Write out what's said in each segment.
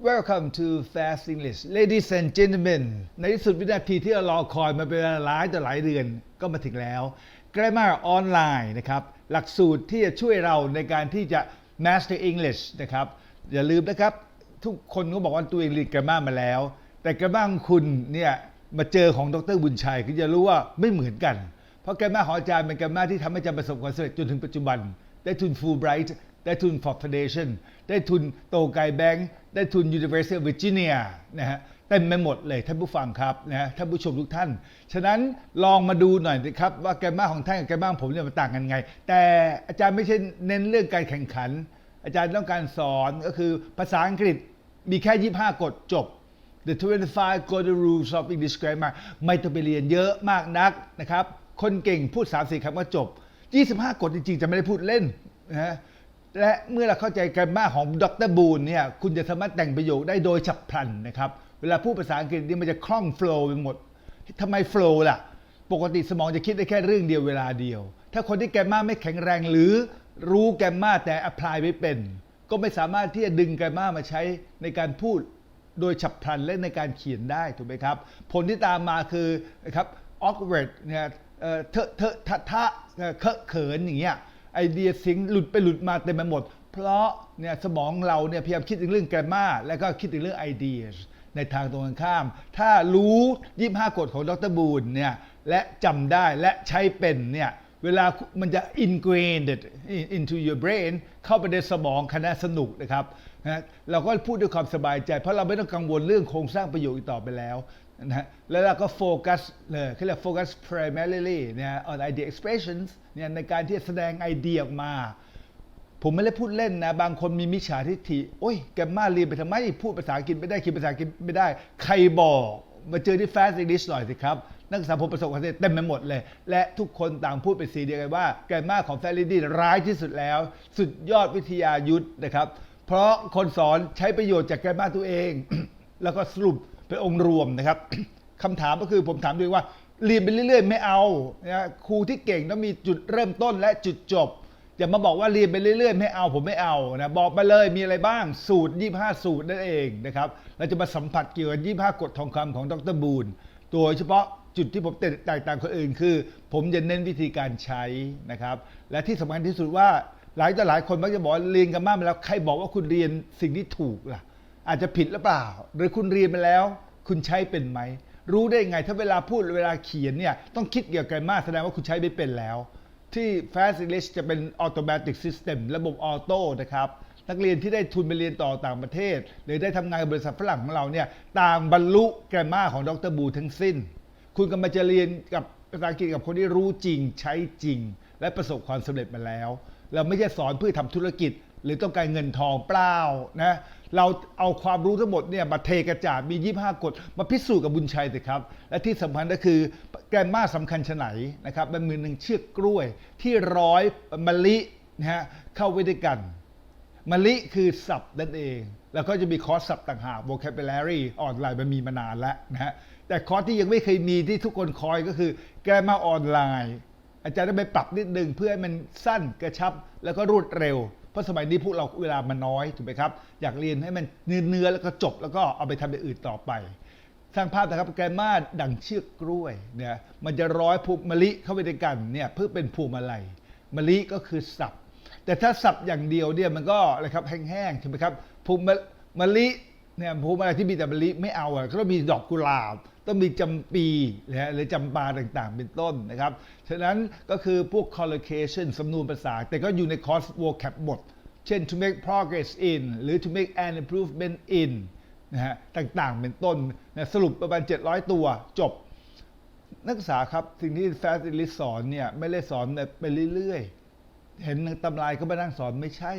Welcome to Fast English Ladies and gentlemen ในที่สุดวินาทีที่เรารอคอยมาเป็นเวลาหลายต่อหลายเดือนก็มาถึงแล้ว Grammar Online นะครับ หลักสูตรที่จะช่วยเราในการที่จะ Master English นะครับ อย่าลืมนะครับ ทุกคนก็บอกว่าตัวเองเรียน Grammar มาแล้ว แต่ Grammar ของคุณเนี่ยมาเจอของดรบุญชัยก็จะรู้ว่าไม่เหมือนกัน เพราะ Grammar ของอาจารย์เป็น Grammar ที่ทำให้อาจารย์ประสบความสำเร็จจนถึงปัจจุบัน ได้ทุน Fulbright ได้ทุน Ford Foundation ได้ทุนโตไกแบงค์ได้ทุน University of Virginia นะฮะเต็มไปหมดเลยท่านผู้ฟังครับนะฮะท่านผู้ชมทุกท่าน ฉะนั้นลองมาดูหน่อยสิครับ ว่าแกมมาของท่านกับแกมมาของผมเนี่ยมันต่างกันไง แต่อาจารย์ไม่ใช่เน้นเรื่องการแข่งขัน อาจารย์ต้องการสอนก็คือภาษาอังกฤษมีแค่ 25 กฎจบ The 25 golden rules of English grammar ไม่ต้องไปเรียนเยอะมากนักนะครับ คนเก่งพูด 3-4คำก็จบ 25 กฎจริงๆ จะไม่ได้พูดเล่นนะฮะ และเมื่อเราเข้าใจแกรมมาของดรบูนเนี่ยคุณจะสามารถแต่งประโยคได้โดยฉับพลันนะครับเวลาพูดภาษาอังกฤษนี่มันจะคล่องโฟล์ไปหมดทำไมโฟล์ล่ะ ปกติสมองจะคิดได้แค่เรื่องเดียวเวลาเดียว ถ้าคนที่แกรมมาไม่แข็งแรงหรือรู้แกรมมาแต่ apply ไม่เป็น ก็ไม่สามารถที่จะดึงแกรมมามาใช้ในการพูดโดยฉับพลันและในการเขียนได้ถูกไหมครับ ผลที่ตามมาคือนะครับ awkward เนี่ยเอ่อเทอะเทอะทะทะเอ่อเคอะเขินอย่างเงี้ย ไอเดียสิงหลุดไปหลุดมาเต็มไปหมด เพราะเนี่ยสมองเราเนี่ยพยายามคิดถึงเรื่องแกรมาแล้วก็คิดถึงเรื่องไอเดียในทางตรงกันข้าม ถ้ารู้ 25 กฎของดรบูนเนี่ยและจำได้และใช้เป็นเนี่ยเวลามันจะ ingrained into your brain เข้าไปในสมองคณะสนุกนะครับนะเราก็พูดด้วยความสบายใจ เพราะเราไม่ต้องกังวลเรื่องโครงสร้างประโยคอีกต่อไปแล้ว นะแล้วเราก็โฟกัสเลยเขาเรียกโฟกัส primarily เนี่ย on idea expressions เนี่ยในการที่จะแสดงไอเดียออกมา ผมไม่ได้พูดเล่นนะ บางคนมีมิจฉาทิฏฐิโอ้ยแกมมาเรียนไปทำไม พูดภาษาอังกฤษไม่ได้เขียนภาษาอังกฤษไม่ได้ ใครบอกมาเจอที่ Fast English หน่อยสิครับ นักศึกษาผมประสบความสำเร็จเต็มไปหมดเลย และทุกคนต่างพูดเป็นเสียงเดียวกันว่าแกมมาของ Fast English ร้ายที่สุดแล้ว สุดยอดวิทยายุทธนะครับ เพราะคนสอนใช้ประโยชน์จากแกมมาตัวเอง แล้วก็สรุป เป็นองค์รวมนะครับ คำถามก็คือผมถามด้วยว่าเรียนไปเรื่อย ๆ ไม่เอานะครูที่เก่งต้องมีจุดเริ่มต้นและจุดจบอย่ามาบอกว่าเรียนไปเรื่อยๆ ไม่เอาผมไม่เอานะบอกมาเลยมีอะไรบ้างสูตร 25 สูตรนั่นเองนะครับเราจะมาสัมผัสเกี่ยวกับ25 กฎทองคำของดรบูนโดยเฉพาะจุดที่ผมแตกต่างคนอื่นคือ ผมจะเน้นวิธีการใช้นะครับ และที่สำคัญที่สุดว่าหลายต่อหลายคนมักจะบอกเรียนกันมากมาแล้วใครบอกว่าคุณเรียนสิ่งที่ถูกล่ะ อาจจะผิดหรือเปล่า หรือคุณเรียนไปแล้ว คุณใช้เป็นไหม รู้ได้ไงถ้าเวลาพูดเวลาเขียนเนี่ยต้องคิดเกี่ยวกับมากแสดงว่าคุณใช้ไม่เป็นแล้ว ที่ Fast English จะเป็น Automatic System ระบบออโต้นะครับนักเรียนที่ได้ทุนไปเรียนต่อต่างประเทศ หรือได้ทำงานกับบริษัทฝรั่งของเราเนี่ยต่างบรรลุแกรมมาของดรบูทั้งสิ้น คุณกำลังจะเรียนกับภาษาอังกฤษกับคนที่รู้จริงใช้จริง และประสบความสำเร็จมาแล้ว เราไม่ใช่สอนเพื่อทำธุรกิจ หรือต้องการเงินทองเปล่านะ เราเอาความรู้ทั้งหมดเนี่ยมาเทกระจาดมี 25 กฎ มาพิสูจน์กับบุญชัยสิครับ และที่สำคัญก็คือแกรมมาสำคัญชะไหนนะครับมันมือหนึ่งเชือกกล้วย ที่ร้อยมะลินะฮะเข้าไว้ด้วยกันมะลิคือศัพท์นั่นเอง แล้วก็จะมีคอร์สศัพท์ต่างหาก vocabulary ออนไลน์มันมีมานานแล้วนะฮะแต่คอร์สที่ยังไม่เคยมีที่ทุกคนคอยก็คือแกมาออนไลน์ อาจารย์ได้ไปปรับนิดนึงเพื่อให้มันสั้นกระชับแล้วก็รวดเร็ว ราะสมัยนี้พวกเราเวลามันน้อยถูกไหมครับ อยากเรียนให้มันเนื้อเนื้อๆแล้วก็จบแล้วก็เอาไปทำอย่างอื่นต่อไป สร้างภาพนะครับแกรมาดังเชือกกล้วยเนี่ยมันจะร้อยพวงมะลิเข้าไปด้วยกันเนี่ยเพื่อเป็นพวงมาลัยมะลิก็คือสับแต่ถ้าสับอย่างเดียวเนี่ยมันก็อะไรครับแห้งๆใช่ไหมครับพวงมะมะลิ เนี่ยพวงมาลัยที่มีแต่มะลิไม่เอาอะก็ต้องมีดอกกุหลาบ ต้องมีจำปีนะฮะหรือจำปาต่างๆ เป็นต้นนะครับ ฉะนั้นก็คือพวก collocation สำนวนภาษา แต่ก็อยู่ในคอร์ส vocab หมด เช่น to make progress in หรือ to make an improvement in นะฮะต่างๆ เป็นต้นนะสรุปประมาณ 700 ตัวจบ นักศึกษาครับ สิ่งที่ Fast English สอนเนี่ยไม่ได้สอนแบบไปเรื่อยๆ เห็นตำรายก็มานั่งสอนไม่ใช่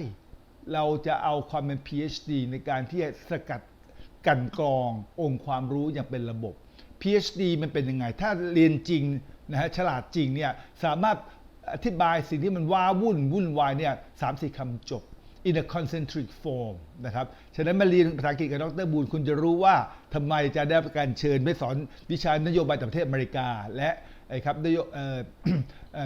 เราจะเอาความเป็น PhD ในการที่จะสกัดกันกรององค์ความรู้อย่างเป็นระบบ PhD มันเป็นยังไง ถ้าเรียนจริงนะฮะฉลาดจริงเนี่ยสามารถอธิบายสิ่งที่มันว้าวุ่นวุ่นวายเนี่ยสามสี่คำจบ in a concentric form นะครับ ฉะนั้นมาเรียนภาษาอังกฤษกับดรบูลคุณจะรู้ว่าทำไมจะได้การเชิญไปสอนวิชานโยบายต่างประเทศอเมริกา และ ไอ้ครับนโย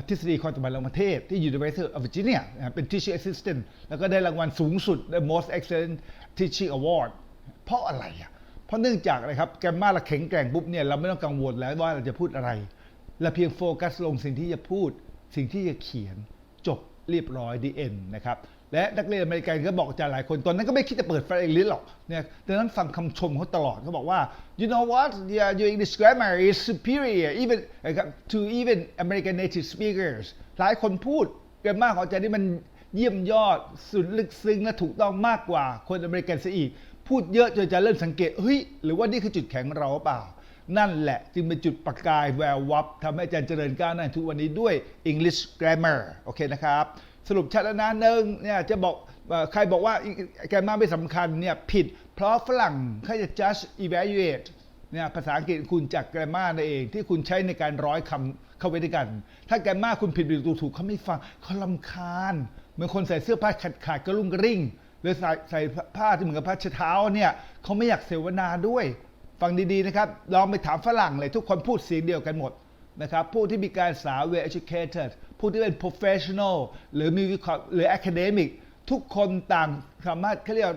ทฤษฎีความสัมพันธ์ระหว่างประเทศที่ University of Virginia นะครับเป็น teaching assistant แล้วก็ได้รางวัลสูงสุด the most excellent teaching award เพราะอะไรอะเพราะเนื่องจากอะไรครับแกมมาเราแข็งแกร่งปุ๊บเนี่ยเราไม่ต้องกังวลแล้วว่าเราจะพูดอะไรเราเพียงโฟกัสลงสิ่งที่จะพูดสิ่งที่จะเขียนจบเรียบร้อยดีเอ็นนะครับ และนักเรียนอเมริกันก็บอกอาจารย์หลายคนตอนนั้นก็ไม่คิดจะเปิดไฟอังกฤษหรอกเนี่ยดังนั้นฟังคำชมเขาตลอดเขาบอกว่า you know what yeah, your English grammar is superior even to even American native speakers หลายคนพูดแกรมมาของอาจารย์นี่มันเยี่ยมยอดสุดลึกซึ้งและถูกต้องมากกว่าคนอเมริกันซะอีก พูดเยอะจนจะเริ่มสังเกตเฮ้ยหรือว่านี่คือจุดแข็งเราเปล่า นั่นแหละจึงเป็นจุดประกายแวววับทำให้อาจารย์เจริญก้าวหน้าทุกวันนี้ด้วย English grammar โอเคนะครับ สรุปชัดแล้วนะหนึ่งเนี่ยจะบอกเอ่อใครบอกว่าแกมาไม่สำคัญเนี่ยผิด เพราะฝรั่งเขาจะ judge evaluate เนี่ยภาษาอังกฤษคุณจากแกรมานั่นเอง ที่คุณใช้ในการร้อยคำเข้าไว้ด้วยกัน ถ้าแกรมาคุณผิดผิดถูกถูกเขาไม่ฟังเขาลำคาญเหมือนคนใส่เสื้อผ้าขาดขาดกระรุ่งกระริ่งหรือใส่ใส่ผ้าที่เหมือนกับผ้าเช็ดเท้าเนี่ยเขาไม่อยากเสวนาด้วย ฟังดีๆนะครับลองไปถามฝรั่งเลยทุกคนพูดเสียงเดียวกันหมด นะครับผู้ที่มีการศึกษา well educated ผู้ที่เป็น professional หรือมีหรือ academic ทุกคนต่างสามารถเขาเรียก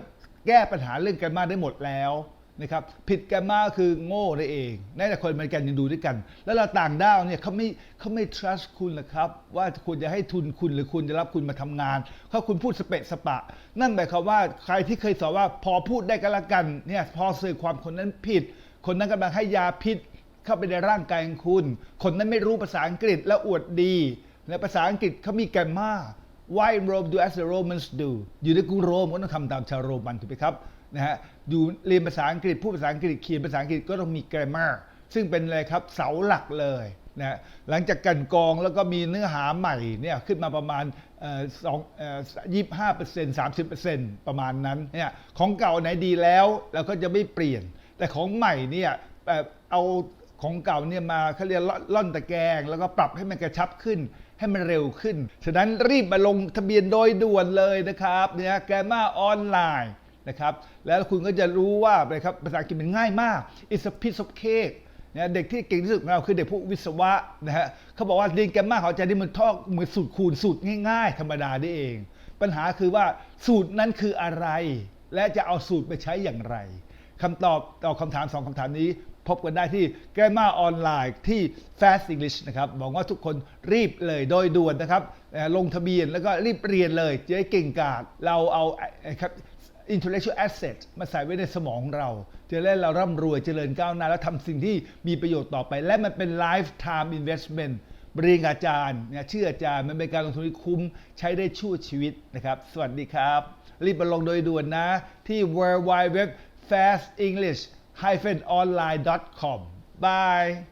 แก้ปัญหาเรื่องกันมาได้หมดแล้วนะครับผิดกันมาคือโง่ได้เองแม้แต่คนอเมริกันยังดูด้วยกัน แล้วเราต่างด้าวเนี่ยเขาไม่เขาไม่ trust คุณหรอกครับ ว่าคุณจะให้ทุนคุณหรือคุณจะรับคุณมาทำงานเขาคุณพูดสเปะสปะ นั่นหมายความว่าใครที่เคยสอนว่าพอพูดได้ก็แล้วกันเนี่ยพอสื่อความคนนั้นผิด คนนั้นกำลังให้ยาพิษ เข้าไปในร่างกายของคุณ คนนั้นไม่รู้ภาษาอังกฤษและอวดดี ในภาษาอังกฤษเขามีแกรมมา Why Rome do as the Romans do อยู่ในกรุงโรมก็ต้องทำตามชาวโรมันถูกไหมครับนะฮะอยู่เรียนภาษาอังกฤษพูดภาษาอังกฤษเขียนภาษาอังกฤษก็ต้องมีแกรมมาซึ่งเป็นอะไรครับเสาหลักเลยนะฮะหลังจากกันกองแล้วก็มีเนื้อหาใหม่เนี่ยขึ้นมาประมาณสองยี่สิบห้าเปอร์เซ็นต์สามสิบเปอร์เซ็นต์ประมาณนั้นเนี่ยของเก่าไหนดีแล้วเราก็จะไม่เปลี่ยน แต่ของใหม่เนี่ยเอา ของเก่าเนี่ยมาเขาเรียกล่อนตะแกรงแล้วก็ปรับให้มันกระชับขึ้น ให้มันเร็วขึ้น ฉะนั้นรีบมาลงทะเบียนโดยด่วนเลยนะครับเนี่ยแกมาออนไลน์นะครับ แล้วคุณก็จะรู้ว่านะครับภาษาอังกฤษมันง่ายมาก it's a piece of cake นะเด็กที่เก่งที่สุดของเราคือเด็กพวกวิศวะนะฮะเขาบอกว่าเรียนแกมมาขาจารย์นี่มันทอกเหมือนสูตรคูณสูตรง่าย ๆ ธรรมดาได้เอง ปัญหาคือว่าสูตรนั้นคืออะไร และจะเอาสูตรไปใช้อย่างไรคำตอบต่อบคำถามสองคำถามนี้ พบกันได้ที่ Grammar ออนไลน์ที่ Fast English นะครับบอกว่าทุกคนรีบเลยโดยด่วนนะครับลงทะเบียนแล้วก็รีบเรียนเลยจะได้เก่งกาจเราเอาครับ intellectual asset มาใส่ไว้ในสมองเรา จะได้เราร่ำรวยเจริญก้าวหน้า และทำสิ่งที่มีประโยชน์ต่อไป และมันเป็น lifetime investment เรียนอาจารย์เนี่ยเชื่ออาจารย์มันเป็นการลงทุนที่คุ้มใช้ได้ชั่วชีวิตนะครับ สวัสดีครับ รีบมาลงโดยด่วนนะ ที่ w w w fast english hyphenonline.com bye